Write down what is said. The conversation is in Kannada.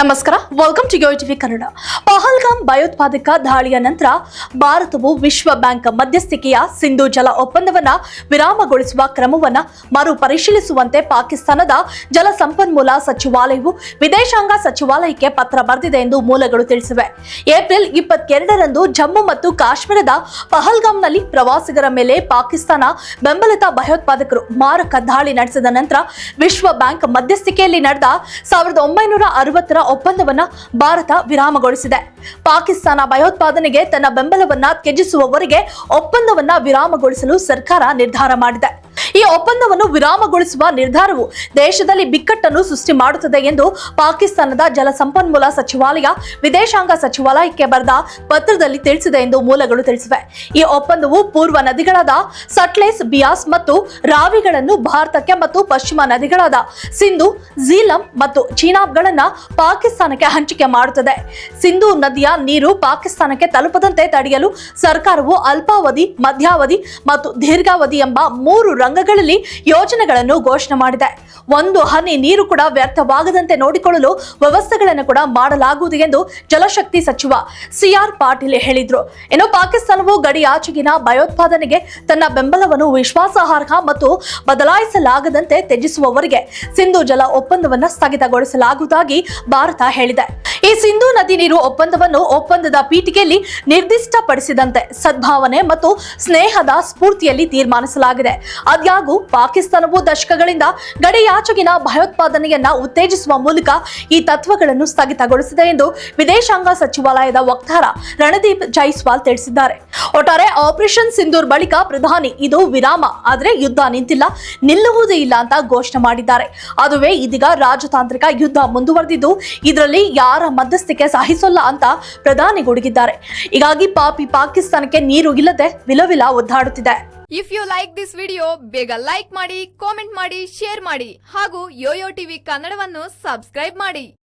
ನಮಸ್ಕಾರ. Welcome to TV Kannada Pahalgam ಭಯೋತ್ಪಾದಕ ದಾಳಿಯ ನಂತರ ಭಾರತವು ವಿಶ್ವ ಬ್ಯಾಂಕ್ ಮಧ್ಯಸ್ಥಿಕೆಯ ಸಿಂಧು ಜಲ ಒಪ್ಪಂದವನ್ನು ವಿರಾಮಗೊಳಿಸುವ ಕ್ರಮವನ್ನು ಮರು ಪರಿಶೀಲಿಸುವಂತೆ ಪಾಕಿಸ್ತಾನದ ಜಲ ಸಂಪನ್ಮೂಲ ಸಚಿವಾಲಯವು ವಿದೇಶಾಂಗ ಸಚಿವಾಲಯಕ್ಕೆ ಪತ್ರ ಬರೆದಿದೆ ಎಂದು ಮೂಲಗಳು ತಿಳಿಸಿವೆ. ಏಪ್ರಿಲ್ ಇಪ್ಪತ್ತೆರಡರಂದು ಜಮ್ಮು ಮತ್ತು ಕಾಶ್ಮೀರದ ಪಹಲ್ಗಾಮ್ನಲ್ಲಿ ಪ್ರವಾಸಿಗರ ಮೇಲೆ ಪಾಕಿಸ್ತಾನ ಬೆಂಬಲಿತ ಭಯೋತ್ಪಾದಕರು ಮಾರಕ ದಾಳಿ ನಡೆಸಿದ ನಂತರ ವಿಶ್ವ ಬ್ಯಾಂಕ್ ಮಧ್ಯಸ್ಥಿಕೆಯಲ್ಲಿ ನಡೆದ ಸಾವಿರದ ಒಂಬೈನೂರ ಅರವತ್ತರ ಒಪ್ಪಂದವನ್ನು ಭಾರತ ವಿರಾಮಗೊಳಿಸಿದೆ. ಪಾಕಿಸ್ತಾನ ಭಯೋತ್ಪಾದನೆಗೆ ತನ್ನ ಬೆಂಬಲವನ್ನ ತ್ಯಜಿಸುವವರೆಗೆ ಒಪ್ಪಂದವನ್ನ ವಿರಾಮಗೊಳಿಸಲು ಸರ್ಕಾರ ನಿರ್ಧಾರ ಮಾಡಿದೆ. ಈ ಒಪ್ಪಂದವನ್ನು ವಿರಾಮಗೊಳಿಸುವ ನಿರ್ಧಾರವು ದೇಶದಲ್ಲಿ ಬಿಕ್ಕಟ್ಟನ್ನು ಸೃಷ್ಟಿ ಮಾಡುತ್ತದೆ ಎಂದು ಪಾಕಿಸ್ತಾನದ ಜಲಸಂಪನ್ಮೂಲ ಸಚಿವಾಲಯ, ವಿದೇಶಾಂಗ ಸಚಿವಾಲಯಕ್ಕೆ ಬರೆದ ಪತ್ರದಲ್ಲಿ ತಿಳಿಸಿದೆ ಎಂದು ಮೂಲಗಳು ತಿಳಿಸಿವೆ. ಈ ಒಪ್ಪಂದವು ಪೂರ್ವ ನದಿಗಳಾದ ಸಟ್ಲೇಸ್, ಬಿಯಾಸ್ ಮತ್ತು ರಾವಿಗಳನ್ನು ಭಾರತಕ್ಕೆ ಮತ್ತು ಪಶ್ಚಿಮ ನದಿಗಳಾದ ಸಿಂಧು, ಝೀಲಂ ಮತ್ತು ಚೀನಾಬ್ಗಳನ್ನು ಪಾಕಿಸ್ತಾನಕ್ಕೆ ಹಂಚಿಕೆ ಮಾಡುತ್ತದೆ. ಸಿಂಧು ನದಿಯ ನೀರು ಪಾಕಿಸ್ತಾನಕ್ಕೆ ತಲುಪದಂತೆ ತಡೆಯಲು ಸರ್ಕಾರವು ಅಲ್ಪಾವಧಿ, ಮಧ್ಯಾವಧಿ ಮತ್ತು ದೀರ್ಘಾವಧಿ ಎಂಬ ಮೂರು ರಂಗಗಳಲ್ಲಿ ಯೋಜನೆಗಳನ್ನು ಘೋಷಣೆ ಮಾಡಿದೆ. ಒಂದು ಹನಿ ನೀರು ಕೂಡ ವ್ಯರ್ಥವಾಗದಂತೆ ನೋಡಿಕೊಳ್ಳಲು ವ್ಯವಸ್ಥೆಗಳನ್ನು ಕೂಡ ಮಾಡಲಾಗುವುದು ಎಂದು ಜಲಶಕ್ತಿ ಸಚಿವ ಸಿಆರ್ ಪಾಟೀಲ್ ಹೇಳಿದ್ರು. ಇನ್ನು ಪಾಕಿಸ್ತಾನವು ಗಡಿಯಾಚೆಗಿನ ಭಯೋತ್ಪಾದನೆಗೆ ತನ್ನ ಬೆಂಬಲವನ್ನು ವಿಶ್ವಾಸಾರ್ಹ ಮತ್ತು ಬದಲಾಯಿಸಲಾಗದಂತೆ ತ್ಯಜಿಸುವವರಿಗೆ ಸಿಂಧು ಜಲ ಒಪ್ಪಂದವನ್ನು ಸ್ಥಗಿತಗೊಳಿಸಲಾಗುವುದಾಗಿ ಭಾರತ ಹೇಳಿದೆ. ಈ ಸಿಂಧು ನದಿ ನೀರು ಒಪ್ಪಂದವನ್ನು ಒಪ್ಪಂದದ ಪೀಠಿಕೆಯಲ್ಲಿ ನಿರ್ದಿಷ್ಟಪಡಿಸಿದಂತೆ ಸದ್ಭಾವನೆ ಮತ್ತು ಸ್ನೇಹದ ಸ್ಫೂರ್ತಿಯಲ್ಲಿ ತೀರ್ಮಾನಿಸಲಾಗಿದೆ. ಆದಾಗೂ ಪಾಕಿಸ್ತಾನವು ದಶಕಗಳಿಂದ ಗಡಿಯಾಚೆಗಿನ ಭಯೋತ್ಪಾದನೆಯನ್ನ ಉತ್ತೇಜಿಸುವ ಮೂಲಕ ಈ ತತ್ವಗಳನ್ನು ಸ್ಥಗಿತಗೊಳಿಸಿದೆ ಎಂದು ವಿದೇಶಾಂಗ ಸಚಿವಾಲಯದ ವಕ್ತಾರ ರಣದೀಪ್ ಜೈಸ್ವಾಲ್ ತಿಳಿಸಿದ್ದಾರೆ. ಒಟ್ಟಾರೆ ಆಪರೇಷನ್ ಸಿಂಧೂರ್ ಬಳಿಕ ಪ್ರಧಾನಿ ಇದು ವಿರಾಮ, ಆದರೆ ಯುದ್ಧ ನಿಂತಿಲ್ಲ, ನಿಲ್ಲುವುದೇ ಇಲ್ಲ ಅಂತ ಘೋಷಣೆ ಮಾಡಿದ್ದಾರೆ. ಅದುವೇ ಇದೀಗ ರಾಜತಾಂತ್ರಿಕ ಯುದ್ಧ ಮುಂದುವರೆದಿದ್ದು, ಇದರಲ್ಲಿ ಯಾರ ಮಧ್ಯಸ್ಥಿಕೆ ಸಹಿಸೋಲ್ಲ ಅಂತ ಪ್ರಧಾನಿ ಗುಡುಗಿದ್ದಾರೆ ಹೀಗಾಗಿ ಪಾಪಿ ಪಾಕಿಸ್ತಾನಕ್ಕೆ ನೀರು ಇಲ್ಲದೆ ವಿಲವಿಲ ಒದ್ದಾಡುತ್ತಿದೆ. If you like this video ಬೇಗ ಲೈಕ್ ಮಾಡಿ ಕಾಮೆಂಟ್ ಮಾಡಿ ಶೇರ್ ಮಾಡಿ ಹಾಗೂ ಯೋಯೋ ಟಿವಿ ಕನ್ನಡವನ್ನು ಸಬ್ಸ್ಕ್ರೈಬ್ ಮಾಡಿ.